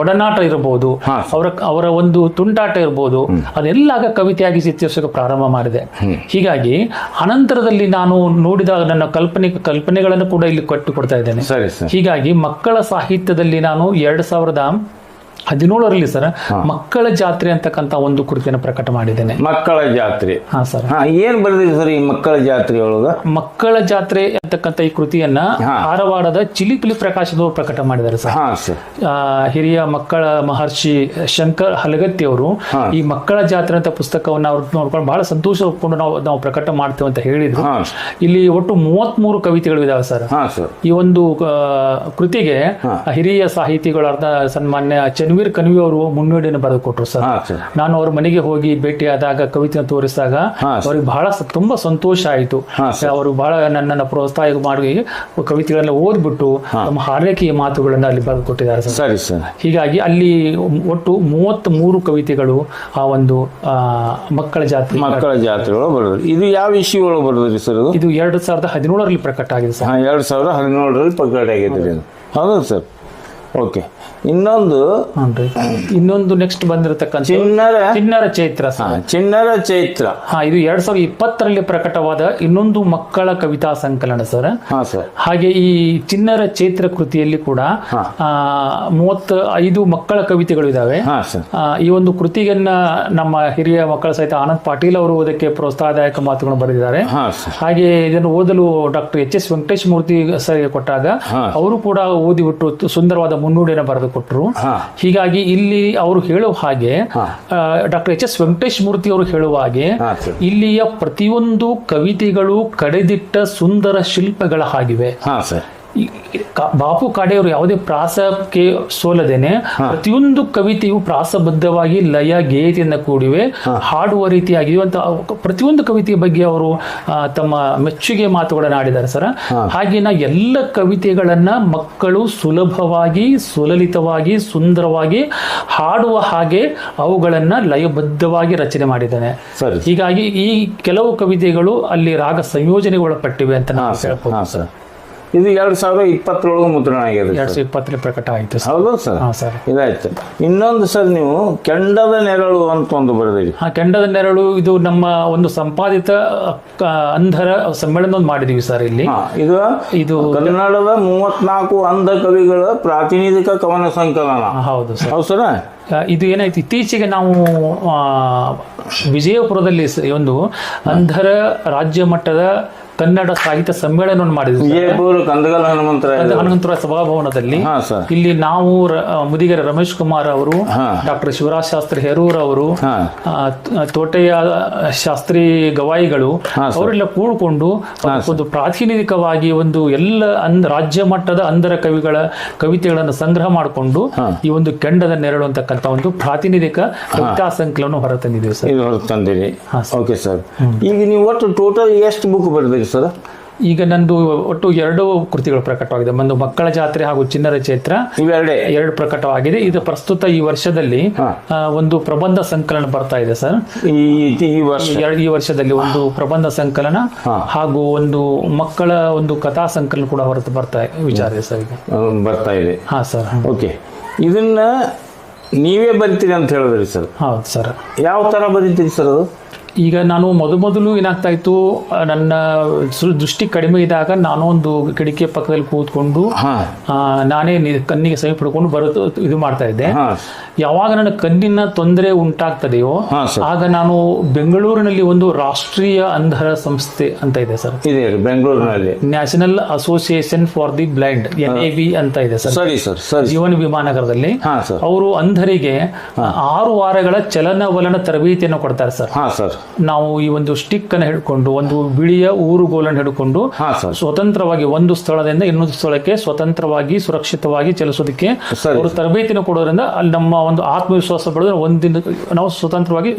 S2: ಒಡನಾಟ ಇರಬಹುದು ಅವರ ಅವರ ಒಂದು ತುಂಟಾಟ ಇರಬಹುದು ಅದೆಲ್ಲ ಆಗ ಕವಿತೆಯಾಗಿ ಚಿತ್ರಿಸೋಕೆ ಪ್ರಾರಂಭ ಮಾಡಿದೆ. ಹೀಗಾಗಿ ಅನಂತರದಲ್ಲಿ ನಾನು ನೋಡಿದ ನನ್ನ ಕಲ್ಪನೆ ಕಲ್ಪನೆಗಳನ್ನು ಕೂಡ ಇಲ್ಲಿ ಕಟ್ಟು ಕೊಡ್ತಾ ಇದ್ದೇನೆ. ಹೀಗಾಗಿ ಮಕ್ಕಳ ಸಾಹಿತ್ಯದಲ್ಲಿ ನಾನು ಎರಡ್ ಸಾವಿರದ ಹದಿನೇಳರಲ್ಲಿ ಸರ್ ಮಕ್ಕಳ ಜಾತ್ರೆ ಅಂತಕ್ಕಂತ ಒಂದು ಕೃತಿಯನ್ನು ಪ್ರಕಟ ಮಾಡಿದ್ದೇನೆ.
S1: ಮಕ್ಕಳ ಜಾತ್ರೆ.
S2: ಹಾ ಸರ್.
S1: ಏನ್ ಬರೆದಿದೆ ಸರ್ ಈ ಮಕ್ಕಳ ಜಾತ್ರೆ ಒಳಗ?
S2: ಮಕ್ಕಳ ಜಾತ್ರೆ ಅಂತಕ್ಕಂತ ಈ ಕೃತಿಯನ್ನ. ಧಾರವಾಡದ ಚಿಲಿಪಿಲಿ ಪ್ರಕಾಶದವರು ಪ್ರಕಟ ಮಾಡಿದ್ದಾರೆ ಸರ್. ಹಿರಿಯ ಮಕ್ಕಳ ಮಹರ್ಷಿ ಶಂಕರ್ ಹಲಗತ್ತಿ ಅವರು ಈ ಮಕ್ಕಳ ಜಾತ್ರೆ ಅಂತ ಪುಸ್ತಕವನ್ನು ಅವ್ರು ನೋಡ್ಕೊಂಡು ಬಹಳ ಸಂತೋಷ ಒಪ್ಪಿಕೊಂಡು ನಾವು ನಾವು ಪ್ರಕಟ ಮಾಡ್ತೇವೆ ಅಂತ ಹೇಳಿದ್ರು. ಇಲ್ಲಿ ಒಟ್ಟು ಮೂವತ್ಮೂರು ಕವಿತೆಗಳು ಇದಾವೆ ಸರ್. ಈ ಒಂದು ಕೃತಿಗೆ. ಹಿರಿಯ ಸಾಹಿತಿಗಳಾದ ಸನ್ಮಾನ್ಯ ಚನ್ವೀರ್ ಕನ್ವಿ ಅವರು ಮುನ್ನುಡಿಯನ್ನು ಬರೆದು ಕೊಟ್ಟರು ಸರ್. ನಾನು ಅವ್ರ ಮನೆಗೆ ಹೋಗಿ ಭೇಟಿಯಾದಾಗ ಕವಿತೆಯನ್ನು ತೋರಿಸಿದಾಗ. ಅವ್ರಿಗೆ ಬಹಳ ತುಂಬಾ ಸಂತೋಷ ಆಯಿತು. ಅವರು ಬಹಳ ನನ್ನನ್ನು ಪ್ರೋತ್ಸಾಹ ಮಾಡಿ ಕವಿತೆಗಳನ್ನ ಓದ್ಬಿಟ್ಟು ತಮ್ಮ ಹಾರೈಕೆಯ ಮಾತುಗಳನ್ನ ಅಲ್ಲಿ ಬರೆದು ಕೊಟ್ಟಿದ್ದಾರೆ ಸರ್ ಹೀಗಾಗಿ ಅಲ್ಲಿ ಒಟ್ಟು ಮೂವತ್ತ್ ಮೂರು ಕವಿತೆಗಳು ಆ ಒಂದು ಮಕ್ಕಳ ಜಾತಿ
S1: ಮಕ್ಕಳ ಜಾತ್ರೆ ಬರ್ದ್ರಿ ಇದು ಯಾವ ಇಶ್ಯೂ ಒಳಗೆ ಬರ್ದ್ರಿ ಸರ್ ಇದು
S2: ಎರಡು ಸಾವಿರದ ಹದಿನೇಳರಲ್ಲಿ ಪ್ರಕಟ ಆಗಿದೆ ಸರ್
S1: ಎರಡು ಸಾವಿರದ ಹದಿನೇಳರಲ್ಲಿ ಪ್ರಕಟ ಆಗಿದೆ ಹೌದು ಸರ್. ಓಕೆ. ಇನ್ನೊಂದು
S2: ಇನ್ನೊಂದು ನೆಕ್ಸ್ಟ್ ಬಂದಿರತಕ್ಕಂಥ
S1: ಚಿನ್ನರ
S2: ಚಿನ್ನರ ಚೈತ್ರ
S1: ಚಿನ್ನರ ಚೈತ್ರ.
S2: ಹಾ ಇದು ಎರಡ್ ಸಾವಿರದ ಇಪ್ಪತ್ತರಲ್ಲಿ ಪ್ರಕಟವಾದ ಇನ್ನೊಂದು ಮಕ್ಕಳ ಕವಿತಾ ಸಂಕಲನ ಸರ್.
S1: ಹಾ ಸರ್.
S2: ಹಾಗೆ ಈ ಚಿನ್ನರ ಚೈತ್ರ ಕೃತಿಯಲ್ಲಿ ಕೂಡ ಮೂವತ್ತ ಐದು ಮಕ್ಕಳ ಕವಿತೆಗಳು ಇದಾವೆ.
S1: ಹಾ ಸರ್.
S2: ಆ, ಈ ಒಂದು ಕೃತಿಯನ್ನ ನಮ್ಮ ಹಿರಿಯ ಮಕ್ಕಳ ಸಹಿತ ಆನಂದ್ ಪಾಟೀಲ್ ಅವರು ಓದಕ್ಕೆ ಪ್ರೋತ್ಸಾಹದಾಯಕ ಮಾತುಗಳನ್ನು ಬರೆದಿದ್ದಾರೆ. ಹಾಗೆ ಇದನ್ನು ಓದಲು doctor H S Venkatesh Murthy sir ಕೊಟ್ಟಾಗ ಅವರು ಕೂಡ ಓದಿಬಿಟ್ಟು ಸುಂದರವಾದ ಮುನ್ನುಡಿಯನ್ನು ಬರೆದು ಕೊಟ್ಟರು. ಹೀಗಾಗಿ ಇಲ್ಲಿ ಅವರು ಹೇಳುವ ಹಾಗೆ doctor H S Venkatesh Murthy ಅವರು ಹೇಳುವ ಹಾಗೆ ಇಲ್ಲಿಯ ಪ್ರತಿಯೊಂದು ಕವಿತೆಗಳು ಕಡೆದಿಟ್ಟ ಸುಂದರ ಶಿಲ್ಪಗಳ ಹಾಗಿವೆ. ಬಾಪು ಕಾಡೆಯವರು ಯಾವುದೇ ಪ್ರಾಸಕ್ಕೆ ಸೋಲದೇನೆ ಪ್ರತಿಯೊಂದು ಕವಿತೆಯು ಪ್ರಾಸಬದ್ಧವಾಗಿ ಲಯ ಗೇಯತೆಯಿಂದ ಕೂಡಿವೆ ಹಾಡುವ ಅವ್- ಪ್ರತಿಯೊಂದು ಕವಿತೆಯ ಬಗ್ಗೆ ಅವರು ತಮ್ಮ ಮೆಚ್ಚುಗೆ ಮಾತುಗಳನ್ನು ಆಡಿದ್ದಾರೆ ಸರ್. ಹಾಗೆನ ಎಲ್ಲ ಕವಿತೆಗಳನ್ನ ಮಕ್ಕಳು ಸುಲಭವಾಗಿ ಸುಲಲಿತವಾಗಿ ಸುಂದರವಾಗಿ ಹಾಡುವ ಹಾಗೆ ಅವುಗಳನ್ನ ಲಯಬದ್ಧವಾಗಿ ರಚನೆ ಮಾಡಿದ್ದಾನೆ. ಹೀಗಾಗಿ ಈ ಕೆಲವು ಕವಿತೆಗಳು ಅಲ್ಲಿ ರಾಗ ಸಂಯೋಜನೆಗೊಳಪಟ್ಟಿವೆ ಅಂತ ನಾವು ಹೇಳ್ಬೋದು
S1: ಸರ್. ಇದು ಎರಡ್ ಸಾವಿರದ ಇಪ್ಪತ್ತರೊಳಗೆ ಮುದ್ರಣ ಆಗಿದೆ
S2: ಎರಡ್
S1: ಸಾವಿರ
S2: ಸಾವಿರದ ಇಪ್ಪತ್ತರಲ್ಲಿ ಪ್ರಕಟ ಆಯಿತು
S1: ಹೌದು ಸರ್?
S2: ಹಾಂ ಸರ್.
S1: ಇದಾಯ್ತು. ಇನ್ನೊಂದು ಸರ್ ನೀವು ಕೆಂಡದ ನೆರಳು ಅಂತ ಒಂದು ಬರೆದಿರಿ.
S2: ಹಾ ಕೆಂಡದ ನೆರಳು ಇದು ನಮ್ಮ ಒಂದು ಸಂಪಾದಿತ ಅಂಧರ ಸಮ್ಮೇಳನ ಒಂದು ಮಾಡಿದೀವಿ ಸರ್ ಇಲ್ಲಿ.
S1: ಇದು
S2: ಇದು
S1: ಕನ್ನಡದ ಮೂವತ್ನಾಲ್ಕು ಅಂಧ ಕವಿಗಳ ಪ್ರಾತಿನಿಧಿಕ ಕವನ ಸಂಕಲನ.
S2: ಹೌದು ಸರ್.
S1: ಹೌದು ಸರ್?
S2: ಇದು ಏನಾಯ್ತು? ಇತ್ತೀಚೆಗೆ ನಾವು ವಿಜಯಪುರದಲ್ಲಿ ಒಂದು ಅಂಧರ ರಾಜ್ಯ ಮಟ್ಟದ ಕನ್ನಡ ಸಾಹಿತ್ಯ ಸಮ್ಮೇಳನವನ್ನು ಮಾಡಿದ್ವಿ
S1: ಕಂದಗಲ್ ಹನುಮಂತರಾಯ
S2: ಹನುಮಂತರಾಯ ಸಭಾಭವನದಲ್ಲಿ. ಇಲ್ಲಿ ನಾವು ಮುದಿಗೆರೆ ರಮೇಶ್ ಕುಮಾರ್ ಅವರು ಡಾಕ್ಟರ್ ಶಿವರಾಜ್ ಶಾಸ್ತ್ರಿ ಹೆರೂರ್ ಅವರು ತೋಟೆಯ ಶಾಸ್ತ್ರಿ ಗವಾಯಿಗಳು. ಅವರೆಲ್ಲ ಕೂಡಿಕೊಂಡು ಒಂದು ಪ್ರಾತಿನಿಧಿಕವಾಗಿ ಒಂದು ಎಲ್ಲ ಅಂದ್ ರಾಜ್ಯ ಮಟ್ಟದ ಅಂಧರ ಕವಿಗಳ ಕವಿತೆಗಳನ್ನು ಸಂಗ್ರಹ ಮಾಡಿಕೊಂಡು ಈ ಒಂದು ಕೆಂಡದ ನೆರಳು ಅಂತಕ್ಕಂಥ ಒಂದು ಪ್ರಾತಿನಿಧಿಕ ಸಂಕಲನ ಹೊರತಂದಿದ್ದೀವಿ ಸರ್.
S1: ಇದು
S2: ಹೊರತಂದಿರಿ.
S1: Okay sir. ಈಗ ನೀವು ಒಟ್ಟು ಟೋಟಲ್ ಎಷ್ಟು ಬುಕ್ ಬರೆದಿರಿ ಸರ್
S2: ಈಗ ನಂದು ಒಟ್ಟು ಎರಡು ಕೃತಿಗಳು ಪ್ರಕಟವಾಗಿದೆ. ಒಂದು ಮಕ್ಕಳ ಜಾತ್ರೆ ಹಾಗೂ ಚಿನ್ನರ ಚೈತ್ರ
S1: ಇವೆರಡೇ?
S2: ಎರಡು ಪ್ರಕಟವಾಗಿದೆ. ಇದು ಪ್ರಸ್ತುತ ಈ ವರ್ಷದಲ್ಲಿ ಒಂದು ಪ್ರಬಂಧ ಸಂಕಲನ ಬರ್ತಾ ಇದೆ ಸರ್.
S1: ಈ ಈ ವರ್ಷ?
S2: ಈ ಎರಡು- ಈ ವರ್ಷದಲ್ಲಿ ಒಂದು ಪ್ರಬಂಧ ಸಂಕಲನ ಹಾಗೂ ಒಂದು ಮಕ್ಕಳ ಒಂದು ಕಥಾ ಸಂಕಲನ ಕೂಡ ಹೊರತು ಬರ್ತಾ ವಿಚಾರ ಇದೆ ಸರ್ ಈಗ.
S1: ಬರ್ತಾ ಇದೆ.
S2: ಹಾ ಸರ್.
S1: ಓಕೆ ಇದನ್ನ ನೀವೇ ಬರಿತೀರಿ ಅಂತ ಹೇಳಿದ್ರಿ ಸರ್.
S2: ಹೌದು ಸರ್.
S1: ಯಾವ ತರ ಬರಿತೀರಿ ಸರ್ ಅದು?
S2: ಈಗ ನಾನು ಮೊದಲು ಮೊದಲು ಏನಾಗ್ತಾ ಇತ್ತು ನನ್ನ ದೃಷ್ಟಿ ಕಡಿಮೆ ಇದ್ದಾಗ ನಾನು ಒಂದು ಕಿಡಿಕೆ ಪಕ್ಕದಲ್ಲಿ ಕೂತ್ಕೊಂಡು ನಾನೇ ಕಣ್ಣಿಗೆ ಸಮೀಪ ಪಡ್ಕೊಂಡು ಬರೋದು ಇದು ಮಾಡ್ತಾ ಇದ್ದೆ. ಯಾವಾಗ ನನ್ನ ಕಣ್ಣಿನ ತೊಂದರೆ ಉಂಟಾಗ್ತದೆಯೋ ಆಗ ನಾನು ಬೆಂಗಳೂರಿನಲ್ಲಿ ಒಂದು ರಾಷ್ಟ್ರೀಯ ಅಂಧರ ಸಂಸ್ಥೆ ಅಂತ ಇದೆ ಸರ್.
S1: ಇದೆ ಬೆಂಗಳೂರಿನಲ್ಲಿ.
S2: National association for the blind N A B ಅಂತ ಇದೆ ಸರ್.
S1: ಸರಿ ಸರ್ ಸರಿ.
S2: ಜೀವನ ವಿಮಾನಗರದಲ್ಲಿ
S1: ಹಾ ಸರ್.
S2: ಅವರು ಅಂಧರಿಗೆ ಆರು ವಾರಗಳ ಚಲನವಲನ ತರಬೇತಿಯನ್ನು ಕೊಡ್ತಾರೆ ಸರ್.
S1: ಹಾ ಸರ್.
S2: ನಾವು ಈ ಒಂದು ಸ್ಟಿಕ್ ಅನ್ನು ಹಿಡ್ಕೊಂಡು ಒಂದು ಬಿಳಿಯ ಊರುಗೋಲನ್ನು ಹಿಡ್ಕೊಂಡು ಸ್ವತಂತ್ರವಾಗಿ ಒಂದು ಸ್ಥಳದಿಂದ ಇನ್ನೊಂದು ಸ್ಥಳಕ್ಕೆ ಸ್ವತಂತ್ರವಾಗಿ ಸುರಕ್ಷಿತವಾಗಿ ಚಲಿಸೋದಕ್ಕೆ ಅವರು ತರಬೇತಿನ ಕೊಡೋದ್ರಿಂದ ಅಲ್ಲಿ ನಮ್ಮ ಒಂದು ಆತ್ಮವಿಶ್ವಾಸ ಬೆಳೆದ್ರೆ ಒಂದಿನ ನಾವು ಸ್ವತಂತ್ರವಾಗಿ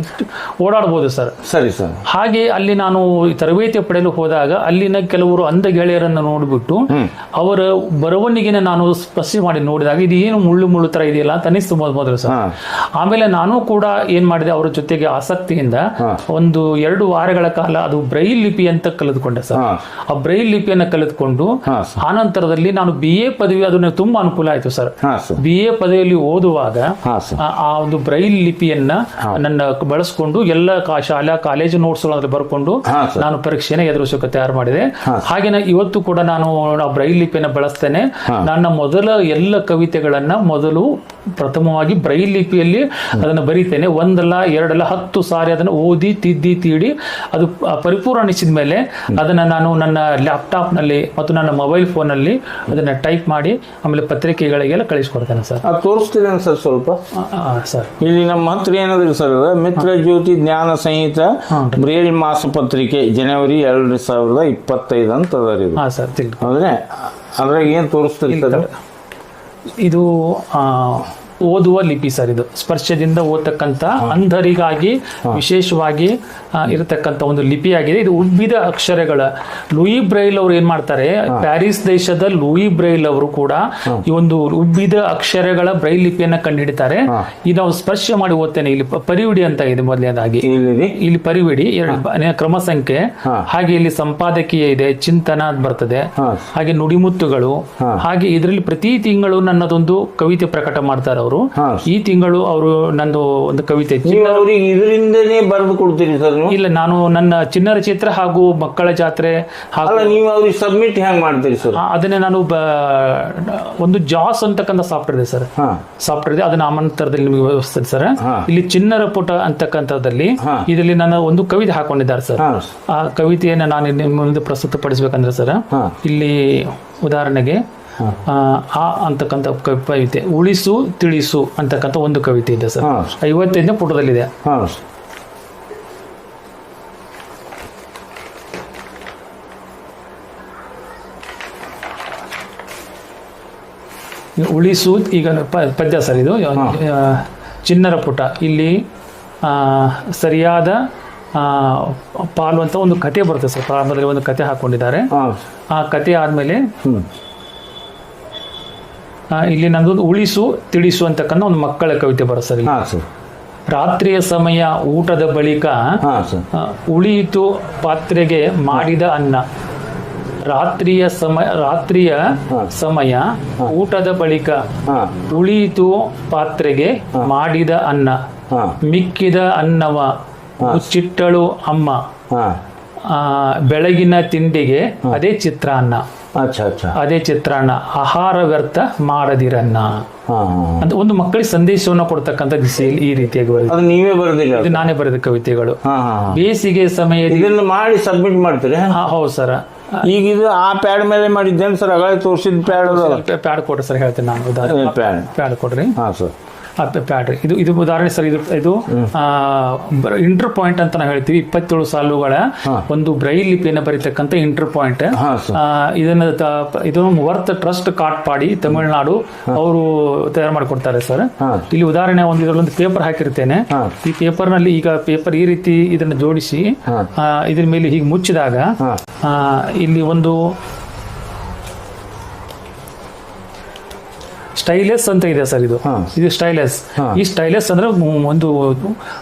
S2: ಓಡಾಡಬಹುದು ಸರ್.
S1: ಸರಿ ಸರ್.
S2: ಹಾಗೆ ಅಲ್ಲಿ ನಾನು ತರಬೇತಿ ಪಡೆಯಲು ಹೋದಾಗ ಅಲ್ಲಿನ ಕೆಲವರು ಅಂಧ ಗೆಳೆಯರನ್ನು ನೋಡಿಬಿಟ್ಟು ಅವರ ಬರವಣಿಗೆನ ನಾನು ಸ್ಪಷ್ಟ ಮಾಡಿ ನೋಡಿದಾಗ ಇದು ಏನು ಮುಳ್ಳು ಮುಳ್ಳು ತರ ಇದೆಯಲ್ಲ? ಅಂತ ಅನಿಸ್ತು ಮೊದ್- ಮೊದಲು ಸರ್. ಆಮೇಲೆ ನಾನು ಕೂಡ ಏನ್ ಮಾಡಿದೆ ಅವರ ಜೊತೆಗೆ ಆಸಕ್ತಿಯಿಂದ ಒಂದು ಎರಡು ವಾರಗಳ ಕಾಲ ಅದು ಬ್ರೈಲ್ ಲಿಪಿ ಅಂತ ಕಲಿತುಕೊಂಡೆ ಸರ್. ಆ ಬ್ರೈಲ್ ಲಿಪಿಯನ್ನು ಕಲಿತುಕೊಂಡು
S1: ಆ
S2: ಆನಂತರದಲ್ಲಿ ನಾನು ಬಿ ಎ ಪದವಿ ಅದನ್ನ ತುಂಬಾ ಅನುಕೂಲ ಆಯ್ತು ಸರ್. ಬಿ ಎ ಪದವಿಯಲ್ಲಿ ಓದುವಾಗ ಆ- ಒಂದು ಬ್ರೈಲ್ ಲಿಪಿಯನ್ನ ನನ್ನ ಬಳಸ್ಕೊಂಡು ಎಲ್ಲ ಶಾಲಾ ಕಾಲೇಜು ನೋಟ್ಸ್ ಬರ್ಕೊಂಡು. ನಾನು ಪರೀಕ್ಷೆನ ಎದುರಿಸೋಕೆ ತಯಾರು ಮಾಡಿದೆ. ಹಾಗೆ ಇವತ್ತು ಕೂಡ ನಾನು ಬ್ರೈಲ್ ಲಿಪಿಯನ್ನು ಬಳಸ್ತೇನೆ. ನನ್ನ ಮೊದಲ ಎಲ್ಲ ಕವಿತೆಗಳನ್ನ ಮೊದಲು ಪ್ರಥಮವಾಗಿ ಬ್ರೈಲ್ ಲಿಪಿಯಲ್ಲಿ ಅದನ್ನು ಬರೀತೇನೆ. ಒಂದಲ್ಲ ಎರಡಲ್ಲ ಹತ್ತು ಸಾರಿ ಅದನ್ನು ಓದಿ ತಿದ್ದಿ ತೀಡಿ ಅದು ಪ- ಪರಿಪೂರ್ಣ ಅನಿಸಿದ ಮೇಲೆ ಅದನ್ನು ನಾನು ನನ್ನ ಲ್ಯಾಪ್ಟಾಪ್ನಲ್ಲಿ ಮತ್ತು ನನ್ನ ಮೊಬೈಲ್ ಫೋನಲ್ಲಿ ಅದನ್ನು ಅದನ್ನ ಟೈಪ್ ಮಾಡಿ ಆಮೇಲೆ ಪತ್ರಿಕೆಗಳಿಗೆಲ್ಲ ಕಳಿಸ್ಕೊಡ್ತೇನೆ ಸರ್.
S1: ಅದು ತೋರಿಸ್ತೀರೇನು ಸರ್ ಸ್ವಲ್ಪ?
S2: ಸರ್.
S1: ಇಲ್ಲಿ ನಮ್ಮ ಹತ್ರ ಏನಾದ್ರು ಸರ್ ಮಿತ್ರ ಜ್ಯೋತಿ ಜ್ಞಾನ ಸಂಹಿತ ಬ್ರೇಲ್ ಮಾಸಪತ್ರಿಕೆ ಜನವರಿ ಎರಡು ಸಾವಿರದ ಇಪ್ಪತ್ತೈದು ಅಂತ ಅದ ರೀ
S2: ಹಾ ಸರ್
S1: ಅಂದ್ರೆ ಅದ್ರಾಗ ಏನ್ ತೋರಿಸ್ತೀರಿ ಸರ್?
S2: ಇದು ಓದುವ ಲಿಪಿ ಸರ್ ಇದು. ಸ್ಪರ್ಶದಿಂದ ಓದ್ತಕ್ಕಂತ ಅಂಧರಿಗಾಗಿ ವಿಶೇಷವಾಗಿ ಇರತಕ್ಕಂತ ಇರತಕ್ಕಂಥ ಒಂದು ಲಿಪಿಯಾಗಿದೆ. ಇದು ಉಬ್ಬಿದ ಅಕ್ಷರಗಳ. ಲೂಯಿ ಬ್ರೈಲ್ ಅವರು ಏನ್ ಮಾಡ್ತಾರೆ? ಪ್ಯಾರಿಸ್ ದೇಶದ ಲೂಯಿ ಬ್ರೈಲ್ ಅವರು ಕೂಡ ಈ ಒಂದು ಉಬ್ಬಿದ ಅಕ್ಷರಗಳ ಬ್ರೈಲ್ ಲಿಪಿಯನ್ನ ಕಂಡುಹಿಡಿತಾರೆ ಇದು ನಾವು ಸ್ಪರ್ಶ ಮಾಡಿ ಓದ್ತೇನೆ. ಇಲ್ಲಿ ಪರಿವಿಡಿ ಅಂತ ಇದೆ ಮೊದಲನೇದಾಗಿ.
S1: ಇಲ್ಲಿ
S2: ಪರಿವಿಡಿ ಎರಡು ಕ್ರಮ ಸಂಖ್ಯೆ ಹಾಗೆ ಇಲ್ಲಿ ಸಂಪಾದಕೀಯ ಇದೆ ಚಿಂತನ ಅಂತ ಬರ್ತದೆ. ಹಾಗೆ ನುಡಿಮುತ್ತುಗಳು. ಹಾಗೆ ಇದರಲ್ಲಿ ಪ್ರತಿ ತಿಂಗಳು ನನ್ನದೊಂದು ಕವಿತೆ ಪ್ರಕಟ ಮಾಡ್ತಾರೆ ಅವರು ಈ ತಿಂಗಳು ಅವರು ನಂದು ಒಂದು ಕವಿತೆ
S1: ಇದರಿಂದನೇ ಬರೆದು ಕೊಡ್ತೀನಿ ಸರ್
S2: ಇಲ್ಲ ನಾನು ನನ್ನ ಚಿನ್ನರ ಚಿತ್ರ ಹಾಗೂ ಮಕ್ಕಳ ಜಾತ್ರೆ ಹಾಗೂ
S1: ನೀವು ಅವ್ರಿಗೆ ಸಬ್ಮಿಟ್ ಹೆಂಗ್ ಮಾಡ್ತೀರಿ ಸರ್?
S2: ಅದನ್ನೇ ನಾನು ಒಂದು ಜಾಸ್ ಅಂತಕ್ಕಂಥ ಸಾಫ್ಟ್ವೇರ್ ಇದೆ ಸರ್. ಸಾಫ್ಟ್ವೇರ್ ಇದೆ ಅದನ್ನ ಆಮಂತ್ರದಲ್ಲಿ ನಿಮಗೆ ವ್ಯವಸ್ಥೆ ಸರ್. ಇಲ್ಲಿ ಚಿನ್ನರ ಪುಟ ಅಂತಕ್ಕಂಥದ್ದಲ್ಲಿ ಇದರಲ್ಲಿ ನಾನು ಒಂದು ಕವಿತೆ ಹಾಕೊಂಡಿದ್ದಾರೆ ಸರ್. ಆ ಕವಿತೆಯನ್ನು ನಾನು ನಿಮ್ಮ ಮುಂದೆ ಪ್ರಸ್ತುತಪಡಿಸಬೇಕಂದ್ರೆ ಸರ್. ಇಲ್ಲಿ ಉದಾಹರಣೆಗೆ ಆ, ಆ ಅಂತಕ್ಕಂಥ ಕವಿತೆ. ಉಳಿಸು ತಿಳಿಸು ಅಂತಕ್ಕಂಥ ಒಂದು ಕವಿತೆ ಇದೆ ಸರ್. ಐವತ್ತೈದನೇ ಪುಟದಲ್ಲಿದೆ. ಉಳಿಸು ಈಗ ಪದ್ಯ ಸರ್ ಇದು. ಚಿನ್ನರ ಪುಟ. ಇಲ್ಲಿ ಸರಿಯಾದ ಪಾಲು ಅಂತ ಒಂದು ಕತೆ ಬರುತ್ತೆ ಸರ್. ಪ್ರಾರಂಭದಲ್ಲಿ ಒಂದು ಕತೆ ಹಾಕೊಂಡಿದ್ದಾರೆ. ಆ ಕತೆ ಆದಮೇಲೆ ಇಲ್ಲಿ ನಂದೊಂದು ಉಳಿಸು ತಿಳಿಸು ಅಂತಕ್ಕಂಥ ಒಂದು ಮಕ್ಕಳ ಕವಿತೆ ಸರ್.
S1: ಹಾ ಸರ್.
S2: ರಾತ್ರಿಯ ಸಮಯ ಊಟದ ಬಳಿಕ
S1: ಹಾ ಸರ್.
S2: ಉಳಿಯಿತು ಪಾತ್ರೆಗೆ ಮಾಡಿದ ಅನ್ನ. ರಾತ್ರಿಯ ಸಮಯ ರಾತ್ರಿಯ ಸಮಯ ಊಟದ ಬಳಿಕ ಉಳಿಯಿತು ಪಾತ್ರೆಗೆ ಮಾಡಿದ ಅನ್ನ. ಮಿಕ್ಕಿದ ಅನ್ನವ ಚಿಟ್ಟಳು ಅಮ್ಮ. ಬೆಳಗಿನ ತಿಂಡಿಗೆ ಅದೇ ಚಿತ್ರಾನ್ನ. ಅದೇ ಚಿತ್ರಾನ್ನ. ಆಹಾರ ವ್ಯರ್ಥ ಮಾಡದಿರನ್ನ ಅಂತ ಒಂದು ಮಕ್ಕಳಿಗೆ ಸಂದೇಶವನ್ನು ಕೊಡ್ತಕ್ಕಂಥ ದಿಸೆಯಲ್ಲಿ ಈ ರೀತಿಯಾಗಿ
S1: ಬರುತ್ತೆ. ನೀವೇ ಬರೋದಿಲ್ಲ
S2: ಇದು ನಾನೇ ಬರೆದ ಕವಿತೆಗಳು. ಬೇಸಿಗೆ ಸಮಯ
S1: ಇದನ್ನು ಮಾಡಿ ಸಬ್ಮಿಟ್ ಮಾಡ್ತೀರಿ?
S2: ಹಾ, ಹೌದು ಸರ್.
S1: ಈಗ ಇದು ಆ ಪ್ಯಾಡ್ ಮೇಲೆ ಮಾಡಿದ್ದೇನೆ ಸರ್. ಅಗಳ ತೋರಿಸಿದ ಪ್ಯಾಡ್
S2: ಪ್ಯಾಡ್ ಕೊಡ್ರಿ ಸರ್ ಹೇಳ್ತೇನೆ ನಾನು.
S1: ಪ್ಯಾಡ್
S2: ಕೊಡ್ರಿ.
S1: ಹಾ ಸರ್.
S2: ಪ್ಯಾಡ್ ಇದು ಇದು ಉದಾಹರಣೆ ಸರ್ ಇದು ಇದು ಇಂಟರ್ ಪಾಯಿಂಟ್ ಅಂತ ನಾವು ಹೇಳ್ತೀವಿ. ಇಪ್ಪತ್ತೇಳು ಸಾಲುಗಳ ಒಂದು ಬ್ರೈಲ್ ಲಿಪಿಯನ್ನು ಬರೀತಕ್ಕಂಥ ಇಂಟರ್ ಪಾಯಿಂಟ್ ಇದನ್ನ ಇದು ವರ್ತ್ ಟ್ರಸ್ಟ್ ಕಾಟ್ಪಾಡಿ ತಮಿಳುನಾಡು ಅವರು ತಯಾರು ಮಾಡಿಕೊಡ್ತಾರೆ ಸರ್. ಇಲ್ಲಿ ಉದಾಹರಣೆ ಒಂದು ಇದರಲ್ಲೊಂದು ಪೇಪರ್ ಹಾಕಿರ್ತೇನೆ. ಈ ಪೇಪರ್ನಲ್ಲಿ ಈಗ ಪೇಪರ್ ಈ ರೀತಿ ಇದನ್ನ ಜೋಡಿಸಿ ಇದ್ರ ಮೇಲೆ ಹೀಗೆ ಮುಚ್ಚಿದಾಗ ಆ, ಇಲ್ಲಿ ಒಂದು ಸ್ಟೈಲೆಸ್ ಅಂತ ಇದೆ ಸರ್ ಇದು. ಇದು ಸ್ಟೈಲೆಸ್ ಈ ಸ್ಟೈಲೆಸ್ ಅಂದ್ರೆ ಒಂದು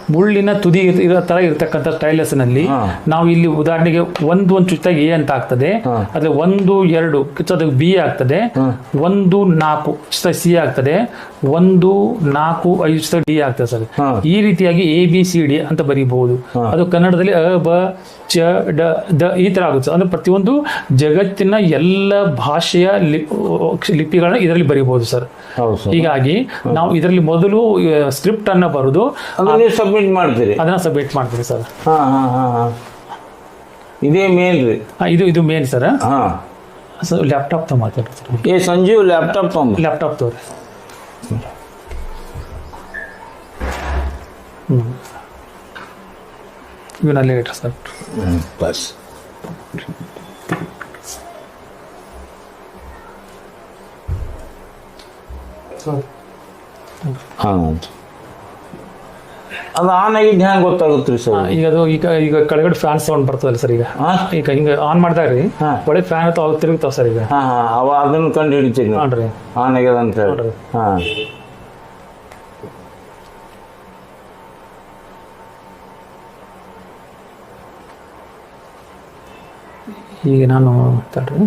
S2: ಮುಳ್ಳಿನ ತುದಿ ಇರ್- ತರ ಇರತಕ್ಕಂತ
S1: ಸ್ಟೈಲೆಸ್ನಲ್ಲಿ.
S2: ನಾವು ಇಲ್ಲಿ ಉದಾಹರಣೆಗೆ ಒಂದು ಒಂದು ಚುಚ್ಚಾಗಿ ಎ ಅಂತ ಆಗ್ತದೆ. ಅದ್ರ ಒಂದು ಎರಡು ಅದಕ್ಕೆ ಬಿ ಆಗ್ತದೆ. ಒಂದು ನಾಲ್ಕು ಸಿ ಆಗ್ತದೆ. ಒಂದು ನಾಲ್ಕು ಐದು ಡಿ ಆಗ್ತದೆ ಸರ್. ಈ ರೀತಿಯಾಗಿ ಎ ಬಿ ಸಿ ಡಿ ಅಂತ ಬರೀಬಹುದು. ಅದು ಕನ್ನಡದಲ್ಲಿ ಅ ಬ ಚ ಡ ದ ಈ ತರ ಆಗುತ್ತೆ ಅಂದ್ರೆ ಪ್ರತಿಯೊಂದು ಜಗತ್ತಿನ ಎಲ್ಲ ಭಾಷೆಯ ಲಿಪಿಗಳನ್ನ ಇದರಲ್ಲಿ ಬರೀಬಹುದು ಸರ್. ಹೀಗಾಗಿ ನಾವು ಇದರಲ್ಲಿ ಮೊದಲು ಸ್ಕ್ರಿಪ್ಟ್ ಅನ್ನ ಬರೆದು
S1: ಸಬ್ಮಿಟ್ ಮಾಡ್ತೀರಿ?
S2: ಅದನ್ನ ಸಬ್ಮಿಟ್ ಮಾಡ್ತೀವಿ ಸರ್.
S1: ಹಾ ಹಾ ಹಾ ಹಾ. ಇದೇ ಮೇನ್ ರೀ.
S2: ಇದು ಇದು ಮೇನ್ ಸರ್.
S1: ಹಾ.
S2: ಲ್ಯಾಪ್ಟಾಪ್ ತಗೊಂಡ್ ಮಾತಾಡ್ತೀರಿ
S1: ಏ ಸಂಜೀವ್ ಲ್ಯಾಪ್ಟಾಪ್ ತೊಗೊಂಬ
S2: ಲ್ಯಾಪ್ಟಾಪ್ ತಗೋರಿ. ಹ್ಞೂ ಇವನಲ್ಲಿ ಸರ್.
S1: ಹ್ಞೂ ಬಸ್. ಹಾಂ. ಅದು ಆನ್ ಆಗಿದ್ದು ಹೆಂಗೆ ಗೊತ್ತಾಗುತ್ತೆ ರೀ ಸರ್
S2: ಈಗ ಅದು ಈಗ ಈಗ ಕೆಳಗಡೆ ಫ್ಯಾನ್ ಸೌಂಡ್ ಬರ್ತದಲ್ಲ ಸರ್ ಈಗ.
S1: ಹಾಂ?
S2: ಈಗ ಹಿಂಗೆ ಆನ್ ಮಾಡಿದಾಗ ರೀ
S1: ಹಾ.
S2: ಒಳ್ಳೆ ಫ್ಯಾನ್ ಅಥವಾ ತಿರುಗ್ತಾವ ಸರ್ ಈಗ.
S1: ಹಾಂ ಹಾಂ ಅವ ಅದನ್ನು ಕಂಡು ಹಿಡಿತೀವಿ ನಾವು
S2: ನೋಡ್ರಿ
S1: ಆನ್ ಆಗ್ಯದ ಅಂತ ಹೇಳಿ.
S2: ನೋಡ್ರಿ.
S1: ಹಾಂ.
S2: ಈಗ ನಾನು ತಡ್ರಿ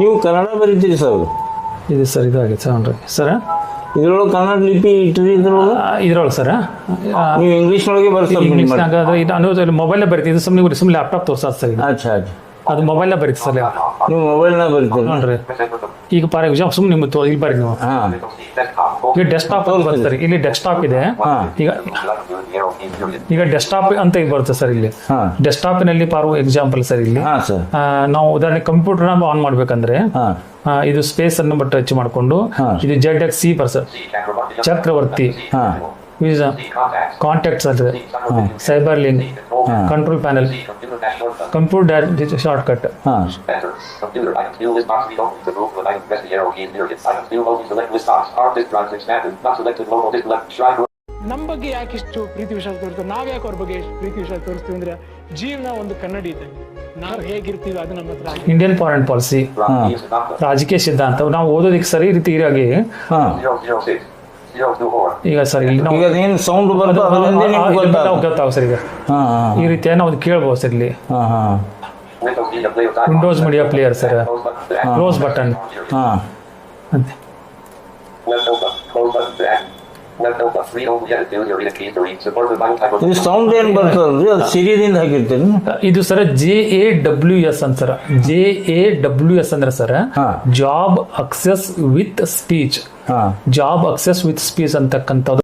S1: ನೀವು ಕನ್ನಡ ಬರೀತೀರಿ ಸರ್
S2: ಇದು ಸರ್ ಇದಾಗಿದೆ. Sir sir?
S1: ಇದ್ರೊಳಗೆ ಕನ್ನಡ ಲಿಪಿ ಇಟ್ಟಿರಿ ಇದ್ರೊಳಗೆ?
S2: ಇದ್ರೊಳಗೆ ಸರ್.
S1: ನೀವು ಇಂಗ್ಲೀಷ್ನೊಳಗೆ ಬರ್ತೀವಿ
S2: ಇಂಗ್ಲೀಷ್ನಾಗ ಇದು ಅನ್ನೋದು ಮೊಬೈಲೇ ಬರ್ತೀವಿ. ಇದು ಸುಮ್ಮನೆ ಸುಮ್ಮನೆ ಲ್ಯಾಪ್ಟಾಪ್ ತೋರ್ಸೋದು ಸರ್
S1: ಅಚ್ಚಾ ಅಚ್ಚಾ.
S2: ಅದು ಮೊಬೈಲ್ನ ಬರೀತಿ ಸರ್
S1: ನೀವು ಮೊಬೈಲ್ನ ಬರೀತೀರಿ.
S2: ನೋಡ್ರಿ. ಈಗ ಫಾರ್ ಎಕ್ಸಾಂಪಲ್ ಸುಮ್ಮನೆ ನಿಮ್ಮ ತೋ ಇಲ್ಲಿ ಬರ್ರಿ ನೀವು.
S1: ಹಾಂ.
S2: ಈಗ ಡೆಸ್ಕ್ಟಾಪ್ ಅಂತ ಬರುತ್ತೆ ಸರ್ ಇಲ್ಲಿ ಡೆಸ್ಕ್ಟಾಪ್ ಇದೆ.
S1: ಹಾಂ.
S2: ಈಗ ಈಗ ಡೆಸ್ಕ್ಟಾಪ್ ಅಂತ ಈಗ ಬರುತ್ತೆ ಸರ್ ಇಲ್ಲಿ.
S1: ಹಾಂ.
S2: ಡೆಸ್ಕ್ಟಾಪಿನಲ್ಲಿ ಪಾರು ಎಕ್ಸಾಂಪಲ್ ಸರ್ ಇಲ್ಲಿ.
S1: ಹಾಂ ಸರ್.
S2: ಆ, ನಾವು ಉದಾಹರಣೆ ಕಂಪ್ಯೂಟರ್ನ ಆನ್ ಮಾಡ್ಬೇಕಂದ್ರೆ
S1: ಹಾಂ.
S2: ಆ, ಇದು ಸ್ಪೇಸ್ ಅನ್ನು ಬಟ್ ಟಚ್ ಮಾಡಿಕೊಂಡು
S1: ಹಾ.
S2: ಇದು Z X C person Chakravarti.
S1: ಹಾಂ.
S2: ವಿಸಾ ಕಾಂಟ್ಯಾಕ್ಟ್ಸ್ ಅದು cyber link control panel computer shortcut
S4: ನಮ್ಮ ಬಗ್ಗೆ ಯಾಕೆ ಇಷ್ಟು ಪ್ರೀತಿ ವಿಷಯ ತೋರಿಸ್ತೀವಿ? ನಾವ್ಯಾಕೆ ಅವ್ರ ಬಗ್ಗೆ ಪ್ರೀತಿ ವಿಷಯ ತೋರಿಸ್ತೀವಿ ಅಂದ್ರೆ ಜೀವನ ಒಂದು ಕನ್ನಡಿ ಇದೆ. ನಾವು ಹೇಗಿರ್ತೀವಿ ಅದು ನಮ್ಮ ಹತ್ರ
S2: ಇಂಡಿಯನ್ ಫಾರಿನ್ ಪಾಲಿಸಿ ರಾಜಕೀಯ ಸಿದ್ಧಾಂತ. ನಾವು ಓದೋದಕ್ಕೆ ಸರಿ
S5: ರೀತಿ ಇರಾಗಿ
S2: ಈಗ ಸರ್ ಇಲ್ಲಿ ನಾವು
S1: ಈಗ ಅದೇನು ಸೌಂಡ್ ಬರ್ತದೆ ಅದರಿಂದ ನಿಮ್ಗೆ
S2: ಆ- ನಾವು ಗೊತ್ತಾಗ ಸರ್ ಈಗ.
S1: ಹಾಂ ಹಾಂ.
S2: ಈ ರೀತಿಯಾಗಿ ನಾವು ಕೇಳ್ಬೋದು ಸರ್ ಇಲ್ಲಿ.
S1: ಹಾಂ ಹಾಂ.
S5: Windows Media player sir.
S2: Close button
S1: ಹಾಂ.
S2: ಅಂತೆ.
S1: ಇದು ಸೌಂಡ್ ಏನ್ ಬರ್ತದಲ್ರಿ ಅದು ಸಿರಿದಿಂದ ಹಾಕಿರ್ತೀರಿ
S2: ಇದು sir J A W S ಅಂತ sir. J A W S ಅಂದ್ರೆ sir job access with speech
S1: ಹಾಂ.
S2: ಜಾಬ್ ಅಕ್ಸೆಸ್ ವಿತ್ ಸ್ಪೀಚ್ ಅಂತಕ್ಕಂಥದ್ದು